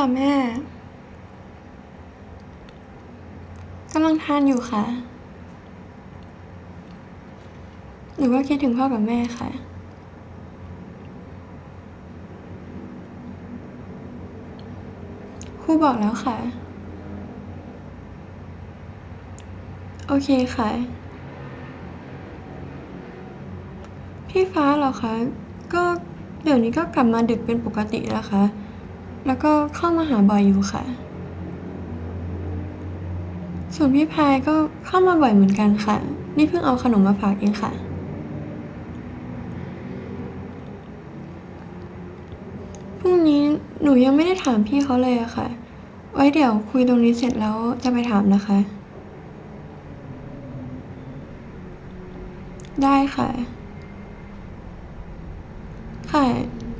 ค่ะแม่กำลังทานอยู่ค่ะหนูก็คิดถึงพ่อกับแม่ค่ะ ครูบอกแล้วค่ะ โอเคค่ะ พี่ฟ้าเหรอคะ ก็เดี๋ยวนี้ก็กลับมาดึกเป็นปกติแล้วค่ะ แล้วก็เข้ามาหาบ่อยอยู่ค่ะ ส่วนพี่พายก็เข้ามาบ่อยเหมือนกันค่ะ นี่เพิ่งเอาขนมมาฝากเองค่ะ พรุ่งนี้หนูยังไม่ได้ถามพี่เขาเลยอะค่ะ ไว้เดี๋ยวคุยตรงนี้เสร็จแล้วจะไปถามนะคะ ได้ค่ะ ค่ะ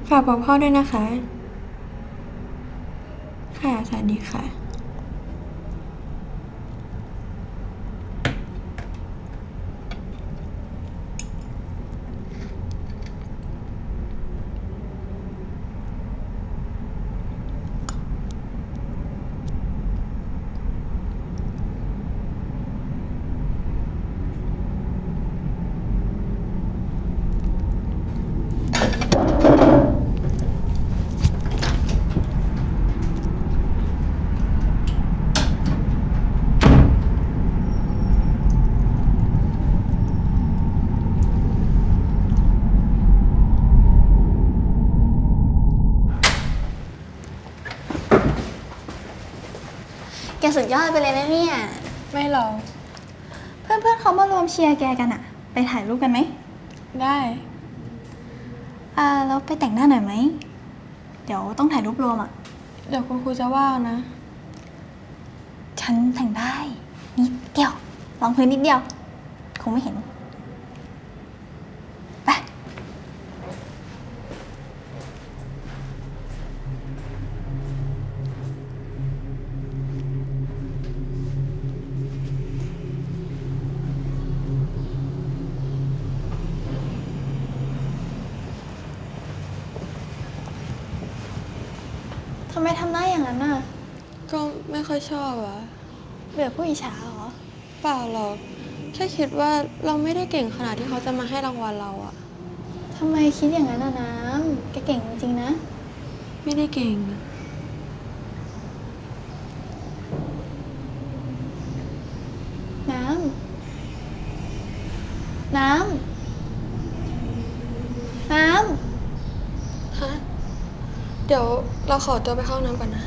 ฝากบอกพ่อด้วยนะคะ ค่ะ สวัสดีค่ะ สุดยอดไปเลยนะเนี่ย ไม่หรอกเพื่อนๆเขามารวมเชียร์แกกันอะไปถ่ายรูปกันไหมได้ อ่าแล้วไปแต่งหน้าหน่อยไหม เดี๋ยวต้องถ่ายรูปรวมอะเดี๋ยวคุณครูจะว่านะ ฉันแต่งได้ นิดเดียวรองพื้นนิดเดียว คงไม่เห็น ทำไมทำหน้าอย่างนั้นน่ะ ก็ไม่ค่อยชอบอะเบื่อผู้อิจฉาเหรอ เปล่าหรอก แค่คิดว่าเราไม่ได้เก่งขนาดที่เขาจะมาให้รางวัลเราอะทำไมคิดอย่างนั้นอะน้ำแกเก่งจริงๆนะ ไม่ได้เก่งอะ น้ำ น้ำ น้ ฮะ เดี๋ยว เราขอตัวไปเข้าน้ำก่อนนะ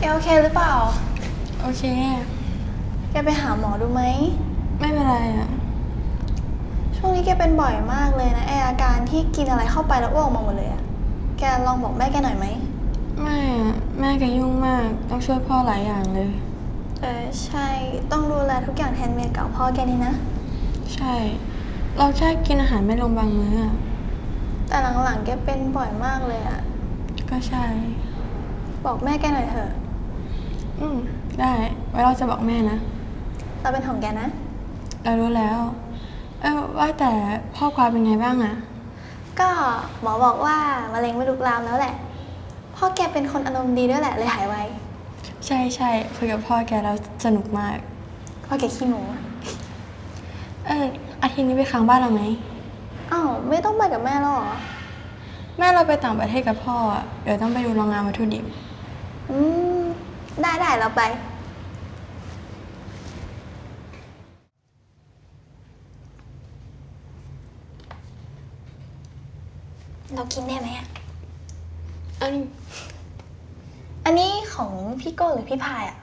แกโอเคหรือเปล่า โอเค แกไปหาหมอดูไหม ไม่เป็นไรอะช่วงนี้แกเป็นบ่อยมากเลยนะไออาการที่กินอะไรเข้าไปแล้วอ้วกออกมาหมดเลยอะแกลองบอกแม่แกหน่อยไหม ไม่อะแม่แกยุ่งมากต้องช่วยพ่อหลายอย่างเลย เออใช่ ต้องดูแลทุกอย่างแทนเมียเก่าพ่อแกนี่นะ ใช่ เราแค่กินอาหารไม่ลงบางมื้ออะแต่หลังๆแกเป็นบ่อยมากเลยอะก็ใช่ บอกแม่แกหน่อยเถอะ อืม ได้ ไว้เราจะบอกแม่นะ เราเป็นของแกนะ เรารู้แล้ว เออว่าแต่พ่อกวาดเป็นไงบ้างอะก็หมอบอกว่ามะเร็งไม่ลุกลามแล้วแหละ พ่อแกเป็นคนอารมณ์ดีด้วยแหละเลยหายไว ใช่ใช่คุยกับพ่อแกแล้วสนุกมาก พ่อแกขี้หนูเอออาทิตย์นี้ไปค้างบ้านเราไหมเอ้าวไม่ต้องไปกับแม่แล้วเหรอ แม่เราไปต่างประเทศกับพ่ออะเดี๋ยวต้องไปดูโรงงานวัตถุดิบ อืม ได้ได้เราไป เรากินได้ไหมอะอันนี้อันนี้ของพี่โก้หรือพี่พายอะ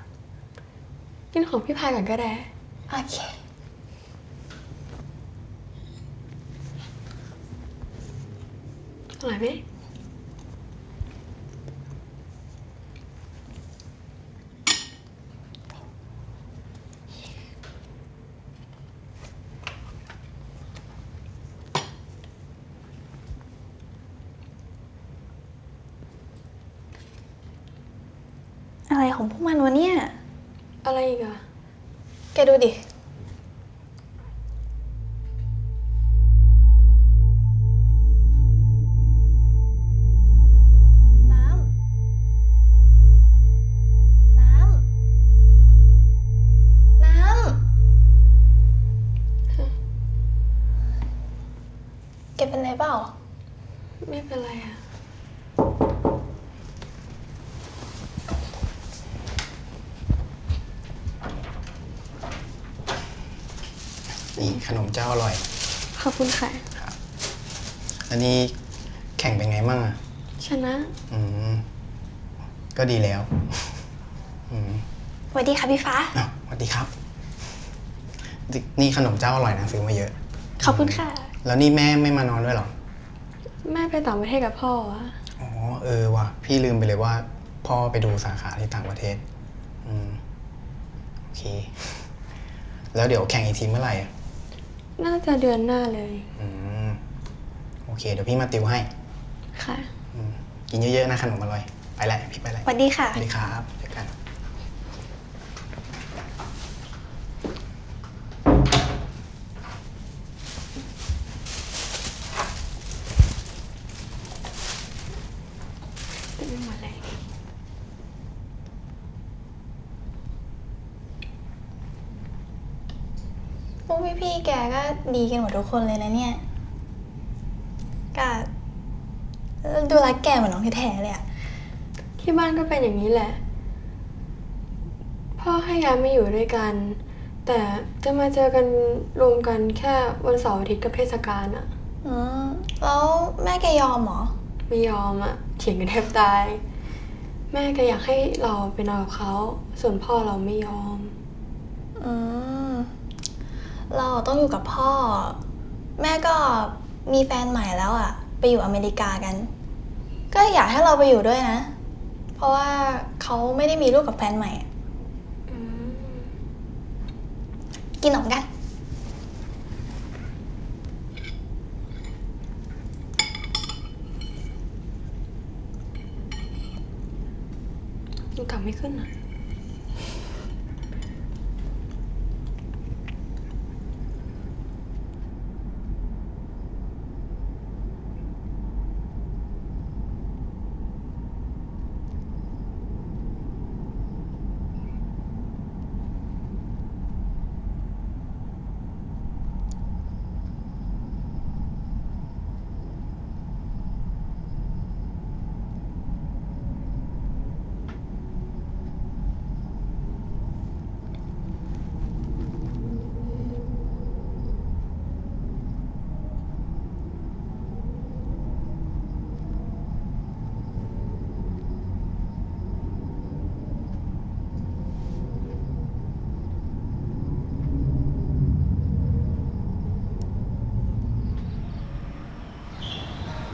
กินของพี่พายก่อนก็ได้ โอเค อร่อยไหม อะไรของพวกมันวะเนี่ย อะไรอีกอะแกดูดิ นี่ขนมเจ้าอร่อยขอบคุณค่ะอันนี้แข่งเป็นไงมั่งอะ ชนะอืม ก็ดีแล้ว อืมสวัสดีค่ะพี่ฟ้า อ้าวสวัสดีครับ นี่ขนมเจ้าอร่อยนะซื้อมาเยอะ ขอบคุณค่ะ แล้วนี่แม่ไม่มานอนด้วยเหรอ แม่ไปต่างประเทศกับพ่ออะอ๋อ เออว่ะ พี่ลืมไปเลยว่า พ่อไปดูสาขาที่ต่างประเทศ อืม โอเค แล้วเดี๋ยวแข่งอีกทีเมื่อไหร่อะ น่าจะเดือนหน้าเลย อืมโอเค เดี๋ยวพี่มาติวให้ค่ะ อืมกินเยอะๆนะขนมอร่อย ไปแล้วพี่ไปแล้วสวัสดีค่ะ สวัสดีครับเจอกันเต็มไปหมดเลย พวกพี่ๆ แกก็ดีกันหมดทุกคนเลยนะเนี่ยก็ดูรักแกเหมือนน้องแท้ๆเลยอะที่บ้านก็เป็นอย่างนี้แหละ พ่อให้ย้ายมาอยู่ด้วยกัน แต่จะมาเจอกันรวมกันแค่วันเสาร์อาทิตย์กับเทศกาลอะอืมแล้วแม่แกยอมเหรอ ไม่ยอมอะเถียงกันแทบตาย แม่ก็อยากให้เราไปนอนกับเขา ส่วนพ่อเราไม่ยอม อืม เราต้องอยู่กับพ่อ แม่ก็มีแฟนใหม่แล้วอะไปอยู่อเมริกากัน ก็อยากให้เราไปอยู่ด้วยนะ เพราะว่าเขาไม่ได้มีลูกกับแฟนใหม่อะกินขนมกันยังกลับไม่ขึ้นอะ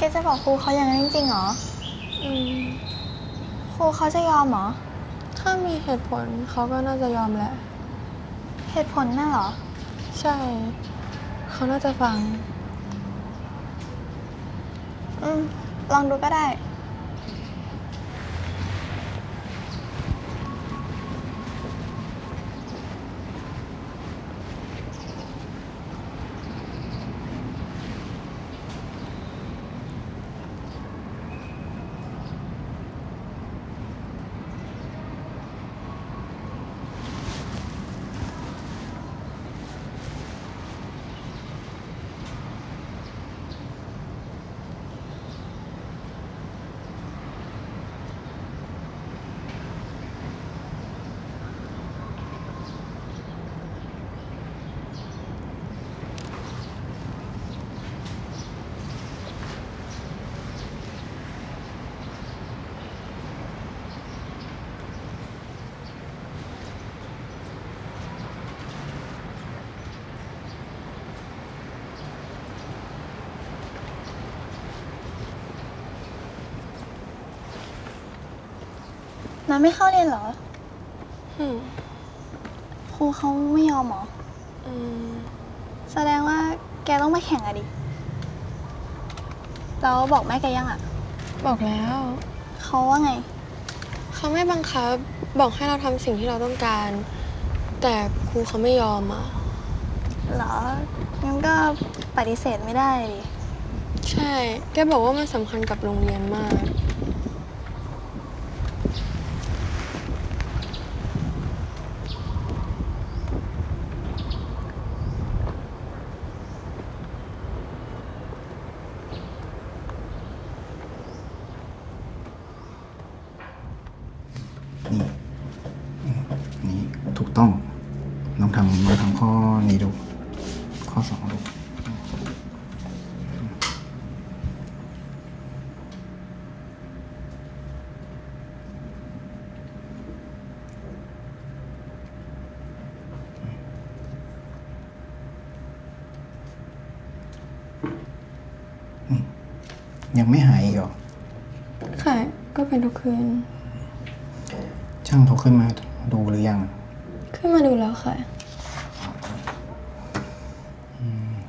กจะบอกครูเขาอย่างนั้นจริงๆเหรอ อืมครูเขาจะยอมเหรอ ถ้ามีเหตุผลเขาก็น่าจะยอมแหละ เหตุผลน่ะเหรอ ใช่ เขาน่าจะฟัง อืม ลองดูก็ได้ น้ำไม่เข้าเรียนเหรอ อืมครูเขาไม่ยอมเหรอ อืมแสดงว่าแกต้องมาแข่งอะดิ แล้วบอกแม่แกยังอะบอกแล้ว เขาว่าไง เขาไม่บังคับ บอกให้เราทำสิ่งที่เราต้องการ แต่ครูเขาไม่ยอมอะ เหรอ งั้นก็ปฏิเสธไม่ได้ดิ ใช่ แกบอกว่ามันสำคัญกับโรงเรียนมาก นี่อืมนี่ถูกต้อง ลองทำลองทำข้อนี้ดู ข้อสองดู ยังไม่หายอีกเหรอค่ะ ก็เป็นทุกคืน ช่างเขาขึ้นมาดูหรือยังขึ้นมาดูแล้วค่ะ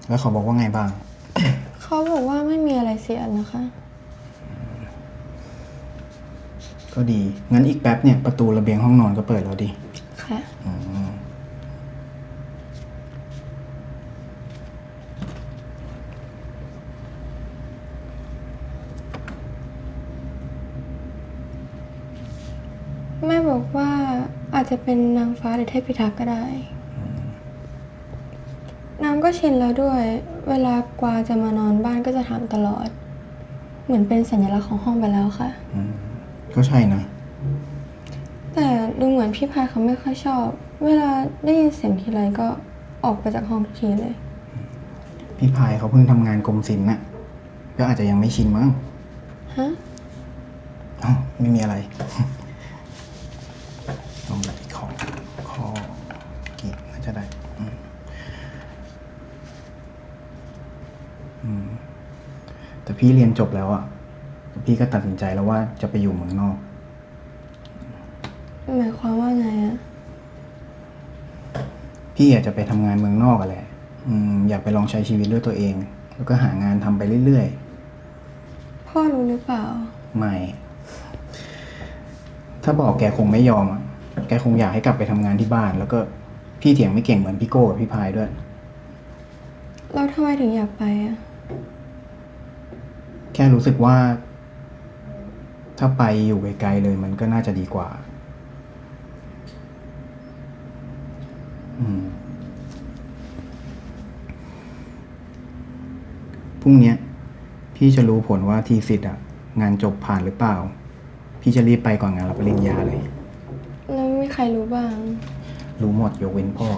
แล้วเขาบอกว่าไงบ้าง เขาบอกว่าไม่มีอะไรเสียนะคะ ก็ดี งั้นอีกแป๊บเนี่ยประตูระเบียงห้องนอนก็เปิดแล้วดิ ค่ะ อืม แม่บอกว่าอา จจะเป็นนางฟ้าหรือเทพพิทักษ์ก็ได้ น้ำก็ชินแล้วด้วย เวลากวาจะมานอนบ้านก็จะถามตลอด เหมือนเป็นสัญลักษณ์ของห้องไปแล้วค่ะ อืมก็ใช่นะ แต่ดูเหมือนพี่พายเขาไม่ค่อยชอบ เวลาได้ยินเสียงทีไรก็ออกไปจากห้องทุกทีเลย พี่พายเขาเพิ่งทำงานกรมศิลป์น่ะ ก็อาจจะยังไม่ชินมั้งฮะอ๋อไม่มีอะไร ลองแบบข้อข้อกี่น่าจะได้อืมอืมแต่พี่เรียนจบแล้วอะแต่พี่ก็ตัดสินใจแล้วว่าจะไปอยู่เมืองนอก หมายความว่าไงอะพี่อยากจะไปทำงานเมืองนอกอะแหละอืมอยากไปลองใช้ชีวิตด้วยตัวเอง แล้วก็หางานทำไปเรื่อยพ่อรู้หรือเปล่า ๆ ไม่ ถ้าบอกแกคงไม่ยอมอะ แกคงอยากให้กลับไปทำงานที่บ้าน แล้วก็พี่เถียงไม่เก่งเหมือนพี่โก้กับพี่พายด้วยเราทำไมถึงอยากไปอะแค่รู้สึกว่า ถ้าไปอยู่ไกลๆเลยมันก็น่าจะดีกว่า อืมพรุ่งเนี้ย พี่จะรู้ผลว่าทีสิทธ์อะงานจบผ่านหรือเปล่า พี่จะรีบไปก่อนงานรับปริญญาเลยแล้วมี ใครรู้บ้าง รู้หมดยกเว้นพ่อ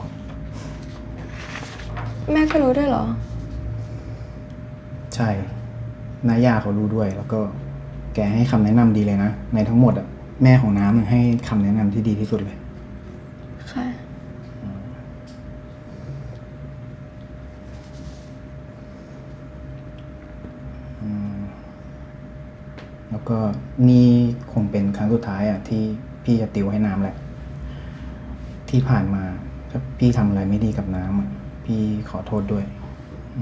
แม่ก็รู้ด้วยเหรอ ใช่นายาเขารู้ด้วย แล้วก็แกให้คำแนะนำดีเลยนะ ในทั้งหมดอะแม่ของน้ำเนี่ยให้คำแนะนำที่ดีที่สุดเลย ค่ะ แล้วก็นี่คงเป็นครั้งสุดท้ายอะที่พี่จะติวให้น้ำแหละ ที่ผ่านมาถ้าพี่ทำอะไรไม่ดีกับน้ำอะพี่ขอโทษด้วยอ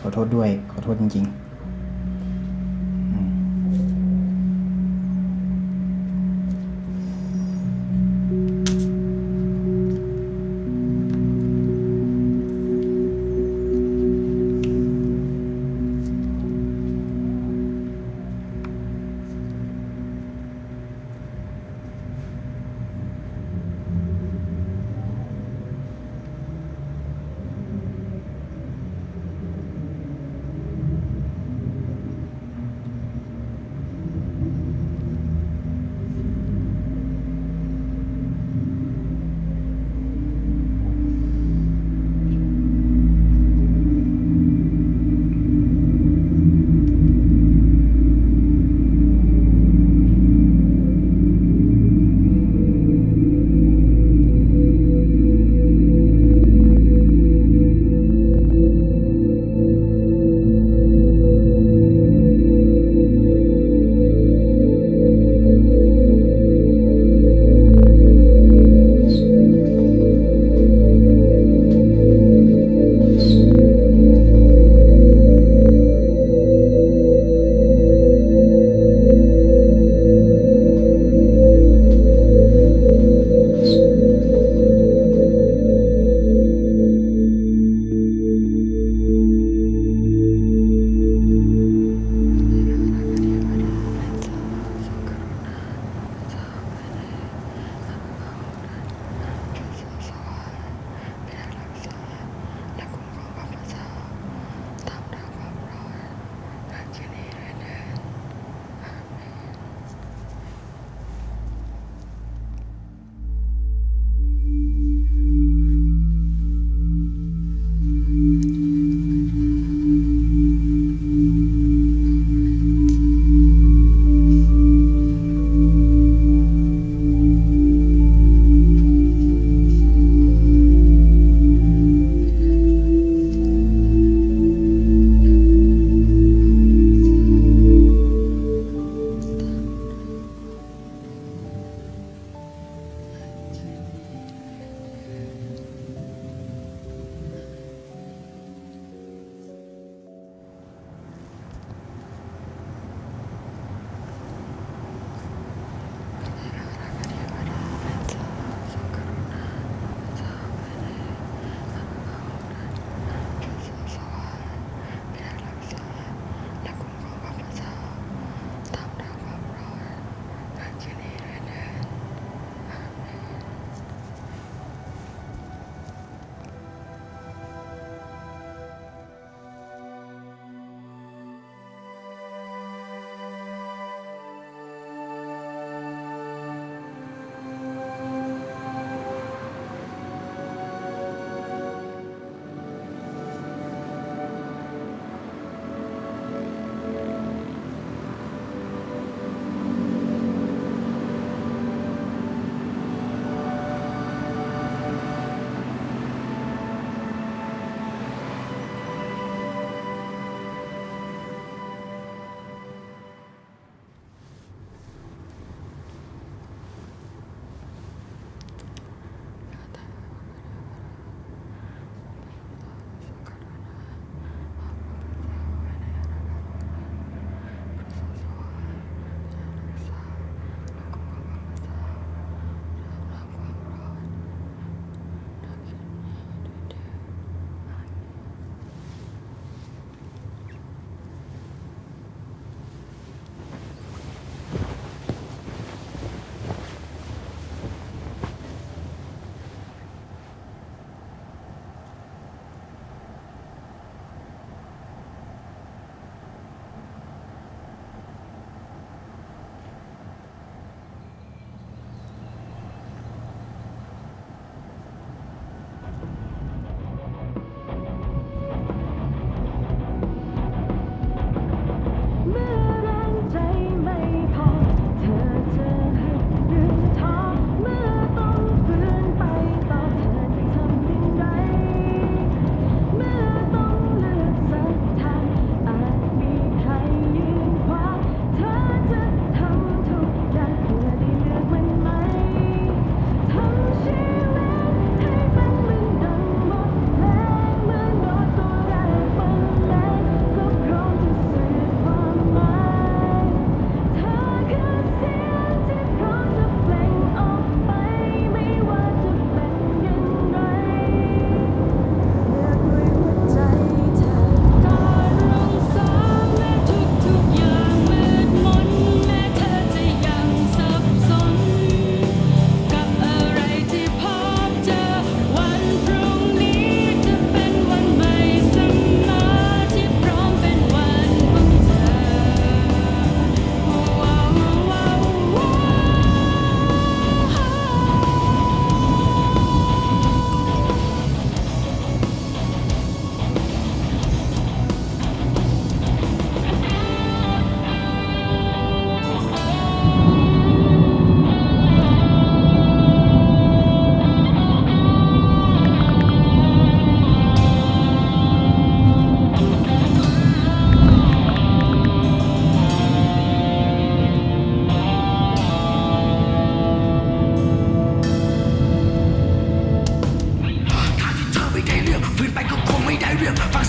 ขอโทษด้วย ขอโทษจริงๆ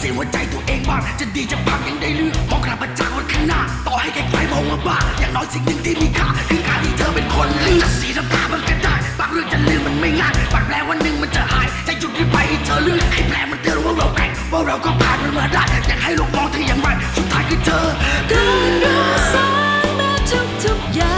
สียหัวใจตัวเองบ้าง จะดีจะพังยังได้เลือกมองกลับมาจากวันข้างหน้า ต่อให้ใครๆมองว่าบ้า อย่างน้อยสิ่งหนึ่งที่มีค่าคือการที่เธอเป็นคนเลือกสีน้ำตามันก็ได้ บางเรื่องจะลืมมันไม่ง่ายบางแผลวันหนึ่งมันจะหายจะหยุดได้ไปให้เธอเลือกให้แผลมันเตือนว่าเราแก่ว่าเราก็ผ่านมันมาได้ อยากให้โลกมองเธออย่างไรสุดท้ายคือเธอเดินเดิสางแม้ทุกๆอย่าง